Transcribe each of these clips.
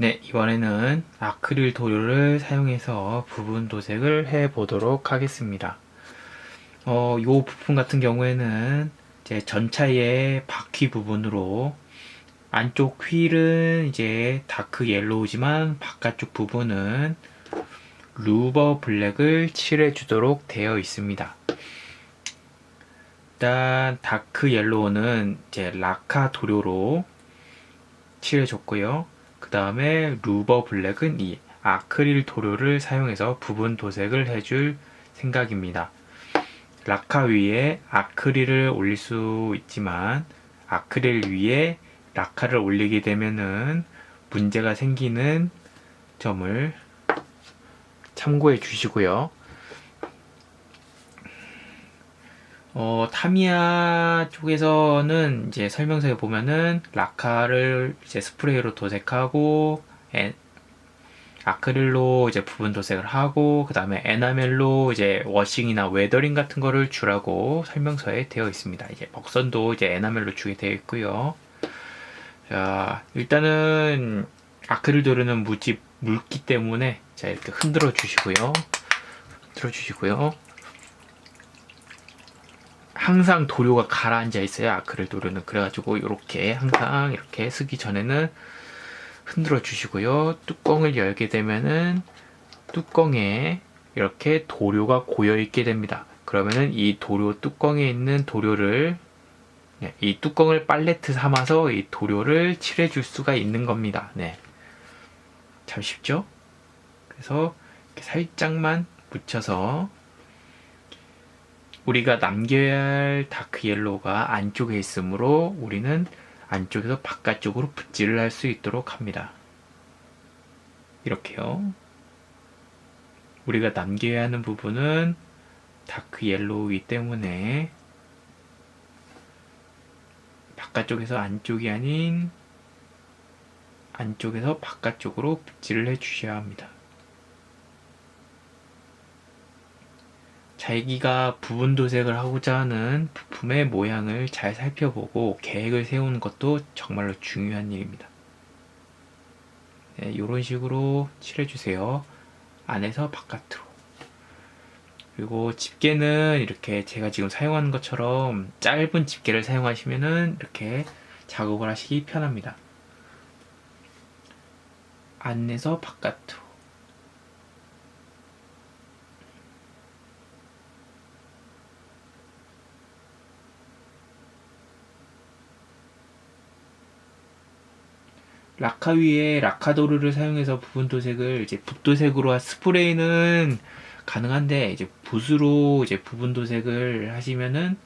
네, 이번에는 아크릴 도료를 사용해서 부분 도색을 해 보도록 하겠습니다. 어, 요 부품 같은 경우에는 이제 전차의 바퀴 부분으로 안쪽 휠은 이제 다크 옐로우지만 바깥쪽 부분은 루버 블랙을 칠해 주도록 되어 있습니다. 일단 다크 옐로우는 이제 라카 도료로 칠해 줬고요. 그 다음에 루버 블랙은 이 아크릴 도료를 사용해서 부분 도색을 해줄 생각입니다. 라카 위에 아크릴을 올릴 수 있지만 아크릴 위에 라카를 올리게 되면은 문제가 생기는 점을 참고해 주시고요. 어, 타미야 쪽에서는 이제 설명서에 보면은 라카를 이제 스프레이로 도색하고 에, 아크릴로 이제 부분 도색을 하고 그 다음에 에나멜로 이제 워싱이나 웨더링 같은 거를 주라고 설명서에 되어 있습니다. 이제 벅선도 이제 에나멜로 주게 되어 있고요. 자, 일단은 아크릴 도료는 무지 묽기 때문에 자 이렇게 흔들어 주시고요. 흔들어 주시고요. 항상 도료가 가라앉아 있어요. 아크릴 도료는 그래가지고 이렇게 항상 이렇게 쓰기 전에는 흔들어 주시고요. 뚜껑을 열게 되면은 뚜껑에 이렇게 도료가 고여 있게 됩니다. 그러면은 이 도료 뚜껑에 있는 도료를 네, 이 뚜껑을 팔레트 삼아서 이 도료를 칠해 줄 수가 있는 겁니다. 네. 참 쉽죠? 그래서 살짝만 묻혀서 우리가 남겨야 할 다크 옐로우가 안쪽에 있으므로 우리는 안쪽에서 바깥쪽으로 붓질을 할 수 있도록 합니다. 이렇게요. 우리가 남겨야 하는 부분은 다크 옐로우이기 때문에 바깥쪽에서 안쪽이 아닌 안쪽에서 바깥쪽으로 붓질을 해 주셔야 합니다. 자기가 부분 도색을 하고자 하는 부품의 모양을 잘 살펴보고 계획을 세우는 것도 정말로 중요한 일입니다. 네, 이런 식으로 칠해주세요. 안에서 바깥으로. 그리고 집게는 이렇게 제가 지금 사용하는 것처럼 짧은 집게를 사용하시면은 이렇게 작업을 하시기 편합니다. 안에서 바깥으로. 라카 위에 라카도르를 사용해서 부분 도색을 이제 붓도색으로 한 스프레이는 가능한데 이제 붓으로 이제 부분 도색을 하시면은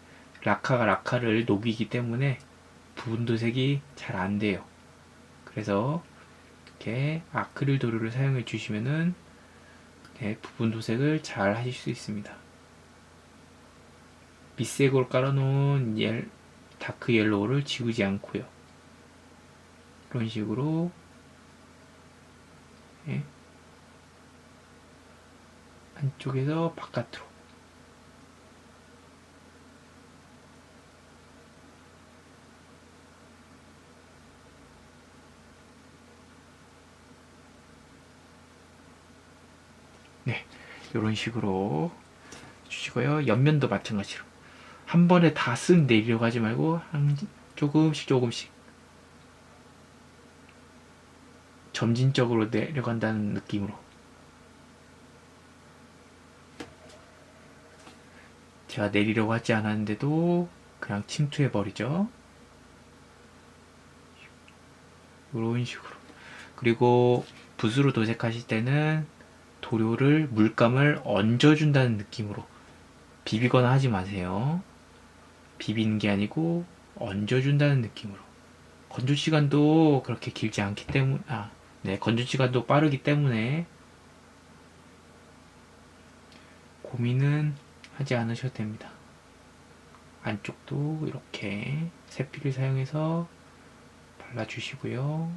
라카가 라카를 녹이기 때문에 부분 도색이 잘 안 돼요. 그래서 이렇게 아크릴 도료를 사용해 주시면은 네, 부분 도색을 잘 하실 수 있습니다. 밑색으로 깔아놓은 옐, 다크 옐로우를 지우지 않고요. 이런 식으로. 예. 안쪽에서 바깥으로. 네, 이런 식으로 주시고요. 옆면도 마찬가지로. 한 번에 다 쓱 내리려고 하지 말고 한 조금씩 조금씩 점진적으로 내려간다는 느낌으로. 제가 내리려고 하지 않았는데도 그냥 침투해 버리죠. 이런 식으로. 그리고 붓으로 도색하실 때는 도료를 물감을 얹어준다는 느낌으로. 비비거나 하지 마세요. 비비는 게 아니고 얹어준다는 느낌으로. 건조 시간도 그렇게 길지 않기 때문에 아 네, 건조 시간도 빠르기 때문에 고민은 하지 않으셔도 됩니다. 안쪽도 이렇게 세필을 사용해서 발라주시고요.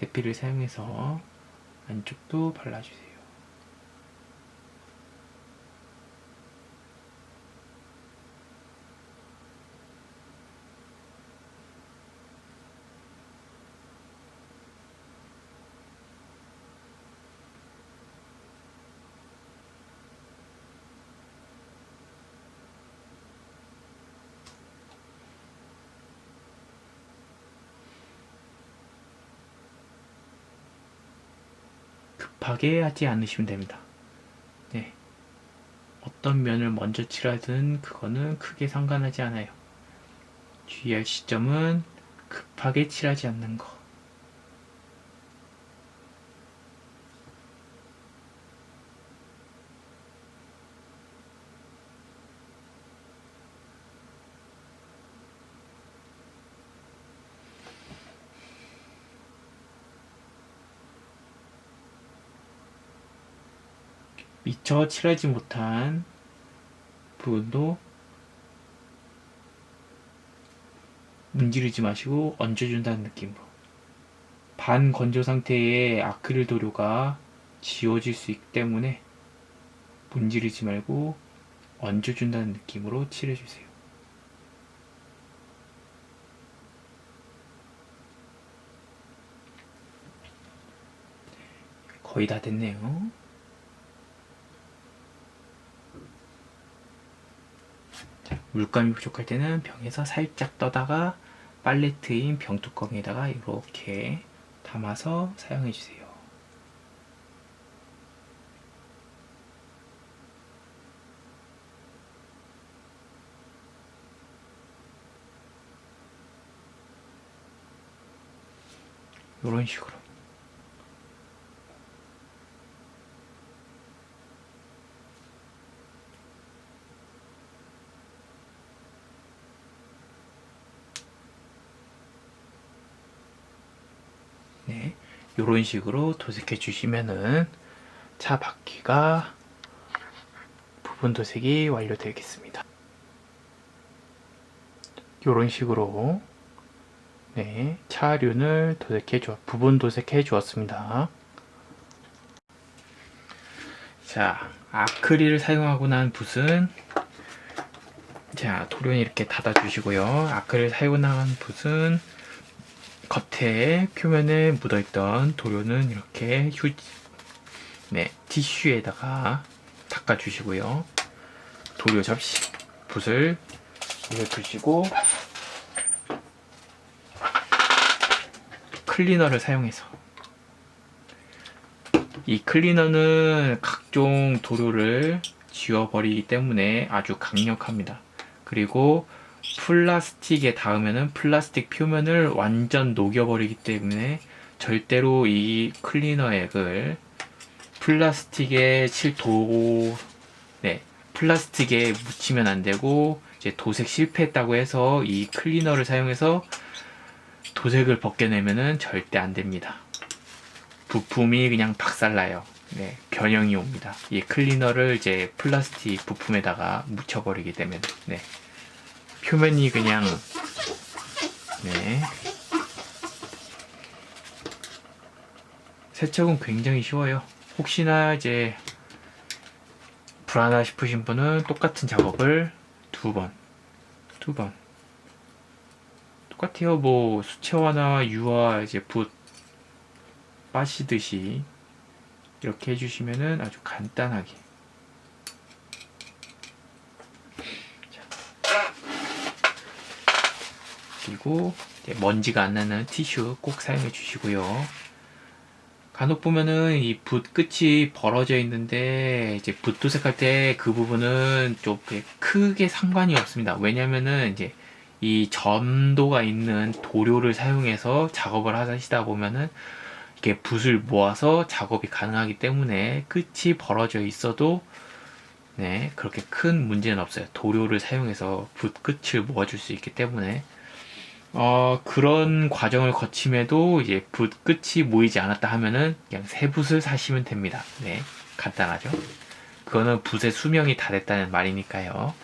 세필을 사용해서 안쪽도 발라주세요. 급하게 하지 않으시면 됩니다. 네. 어떤 면을 먼저 칠하든 그거는 크게 상관하지 않아요. 주의할 시점은 급하게 칠하지 않는 거. 미처 칠하지 못한 부분도 문지르지 마시고 얹어준다는 느낌으로 반 건조 상태의 아크릴 도료가 지워질 수 있기 때문에 문지르지 말고 얹어준다는 느낌으로 칠해주세요. 거의 다 됐네요. 자, 물감이 부족할 때는 병에서 살짝 떠다가 팔레트인 병뚜껑에다가 이렇게 담아서 사용해 주세요. 이런 식으로. 네, 이런 식으로 도색해 주시면은 차 바퀴가 부분 도색이 완료되겠습니다. 이런 식으로 네, 차륜을 도색해 주 부분 도색해 주었습니다. 자, 아크릴을 사용하고 난 붓은 자, 도료는 이렇게 닫아 주시고요. 아크릴 난 붓은 겉에 표면에 묻어있던 도료는 이렇게 휴지, 네, 티슈에다가 닦아주시고요. 도료 접시, 붓을 위에 두시고 클리너를 사용해서 이 클리너는 각종 도료를 지워버리기 때문에 아주 강력합니다. 그리고 플라스틱에 닿으면은 플라스틱 표면을 완전 녹여버리기 때문에 절대로 이 클리너 액을 플라스틱에 칠도 네 플라스틱에 묻히면 안 되고 이제 도색 실패했다고 해서 이 클리너를 사용해서 도색을 벗겨내면은 절대 안 됩니다. 부품이 그냥 박살나요. 네, 변형이 옵니다. 이 클리너를 이제 플라스틱 부품에다가 묻혀버리기 때문에 네. 표면이 그냥 네 세척은 굉장히 쉬워요. 혹시나 이제 불안하다 싶으신 분은 똑같은 작업을 두 번, 두 번. 똑같아요. 뭐 수채화나 유화 이제 붓 빠시듯이 이렇게 해주시면은 아주 간단하게 그리고 먼지가 안 나는 티슈 꼭 사용해 주시고요. 간혹 보면은 이 붓 끝이 벌어져 있는데 이제 붓 도색할 때 그 부분은 좀 크게 상관이 없습니다. 왜냐면은 이제 이 점도가 있는 도료를 사용해서 작업을 하시다 보면은 이렇게 붓을 모아서 작업이 가능하기 때문에 끝이 벌어져 있어도 네 그렇게 큰 문제는 없어요. 도료를 사용해서 붓 끝을 모아줄 수 있기 때문에 어, 그런 과정을 거침에도 이제 붓 끝이 모이지 않았다 하면은 그냥 새 붓을 사시면 됩니다. 네, 간단하죠. 그거는 붓의 수명이 다 됐다는 말이니까요.